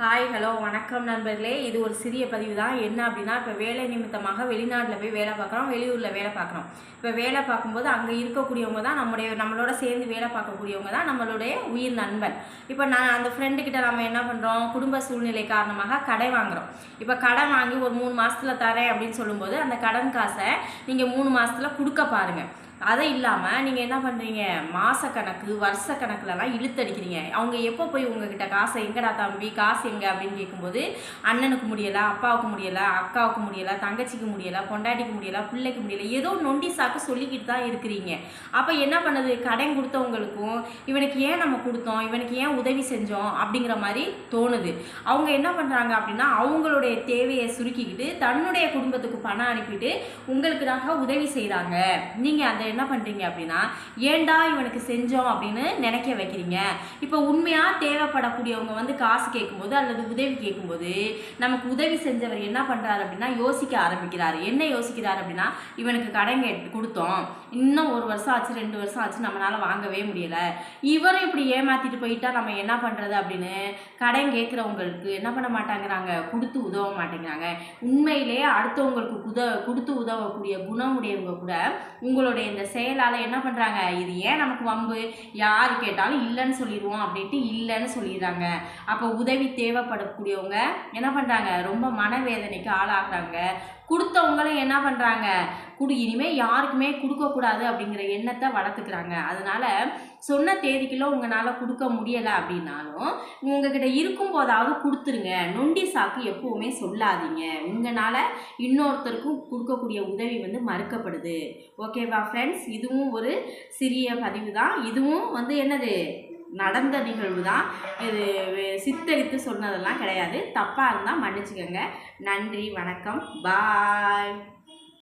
Hi hello வணக்கம் நண்பர்களே. இது ஒரு சிறிய பதிவு தான் என்ன அப்படின்னா இப்போ வேலை நிமித்தமாக வெளிநாட்டில் போய் வேலை பார்க்குறோம் வெளியூரில் வேலை பார்க்குறோம். இப்போ வேலை பார்க்கும்போது அங்கே இருக்கக்கூடியவங்க தான் நம்முடைய நம்மளோட சேர்ந்து வேலை பார்க்கக்கூடியவங்க தான் நம்மளுடைய உயிர் நண்பன். இப்போ நான் அந்த ஃப்ரெண்டுக்கிட்ட நம்ம என்ன பண்ணுறோம் குடும்ப சூழ்நிலை காரணமாக கடை வாங்குறோம். இப்போ கடன் வாங்கி ஒரு மூணு மாதத்தில் தரேன் அப்படின்னு சொல்லும்போது அந்த கடன் காசை நீங்கள் மூணு மாதத்தில் கொடுக்க பாருங்கள் அதை இல்லாமல் நீங்கள் என்ன பண்ணுறீங்க மாதக்கணக்கு வருஷ கணக்குலலாம் இழுத்தடிக்கிறீங்க அவங்க எப்போ போய் உங்ககிட்ட காசை எங்கடா தம்பி காசு எங்கே? அப்படின்னு கேட்கும்போது அண்ணனுக்கு முடியலை அப்பாவுக்கு முடியலை அக்காவுக்கு முடியலை தங்கச்சிக்கு முடியலை பொண்டாட்டிக்கு முடியலை பிள்ளைக்கு முடியலை ஏதோ நொண்டி சாக்கு சொல்லிக்கிட்டு தான் இருக்கிறீங்க. அப்போ என்ன பண்ணுது? கடன் கொடுத்தவங்களுக்கும் இவனுக்கு ஏன் நம்ம கொடுத்தோம்? இவனுக்கு ஏன் உதவி செஞ்சோம்? அப்படிங்கிற மாதிரி தோணுது. அவங்க என்ன பண்ணுறாங்க அப்படின்னா அவங்களுடைய தேவையை சுருக்கிக்கிட்டு தன்னுடைய குடும்பத்துக்கு பணம் அனுப்பிட்டு உங்களுக்காக உதவி செய்கிறாங்க நீங்கள் அந்த என்ன பண்ணுறீங்க அப்படின்னா ஏண்டா இவனுக்கு செஞ்சோம் அப்படின்னு நினைக்க வைக்கிறீங்க. இப்போ உண்மையாக தேவைப்படக்கூடியவங்க வந்து காசு கேட்கும்போது அல்லது உதவி கேட்கும்போது நமக்கு உதவி செஞ்சவர் என்ன பண்ணுறாரு அப்படின்னா யோசிக்க ஆரம்பிக்கிறார். என்ன யோசிக்கிறாரு அப்படின்னா இவனுக்கு கடன் கேட்டு கொடுத்தோம். இன்னும் ஒரு வருஷம் ஆச்சு ரெண்டு வருஷம் ஆச்சு நம்மளால வாங்கவே முடியல. இவரும் இப்படி ஏமாத்திட்டு போயிட்டா நம்ம என்ன பண்ணுறது அப்படின்னு கடன் கேட்குறவங்களுக்கு என்ன பண்ண மாட்டாங்கிறாங்க? கொடுத்து உதவ மாட்டேங்கிறாங்க. உண்மையிலே அடுத்தவங்களுக்கு உத கொடுத்து உதவக்கூடிய குணமுடையவங்க கூட உங்களுடைய இந்த செயலால் என்ன பண்ணுறாங்க இது ஏன் நமக்கு வம்பு? யார் கேட்டாலும் இல்லைன்னு சொல்லிடுவோம் அப்படின்ட்டு இல்லைன்னு சொல்லிடுறாங்க. அப்போ உதவி தேவைப்படக்கூடியவங்க என்ன பண்ணுறாங்க ரொம்ப மனவேதனைக்கு ஆளாகிறாங்க. கொடுத்தவங்களும் என்ன பண்ணுறாங்க குடு இனிமேல் யாருக்குமே கொடுக்கக்கூடாது அப்படிங்கிற எண்ணத்தை வளர்த்துக்கிறாங்க. அதனால் சொன்ன தேதிக்குள்ளே உங்களால் கொடுக்க முடியலை அப்படின்னாலும் உங்ககிட்ட இருக்கும் போதாவது கொடுத்துருங்க. நொண்டி சாக்கு எப்பவுமே சொல்லாதீங்க. உங்களால் இன்னொருத்தருக்கும் கொடுக்கக்கூடிய உதவி வந்து மறுக்கப்படுது. ஓகேவா ஃப்ரெண்ட்ஸ் இதுவும் ஒரு சிறிய பதிவு தான். இதுவும் வந்து என்னது? நடந்த நிகழ்வு தான். இது சித்தரித்து சொன்னதெல்லாம் கிடையாது. தப்பாக இருந்தால் மன்னிச்சுக்கோங்க. நன்றி வணக்கம். பாய்.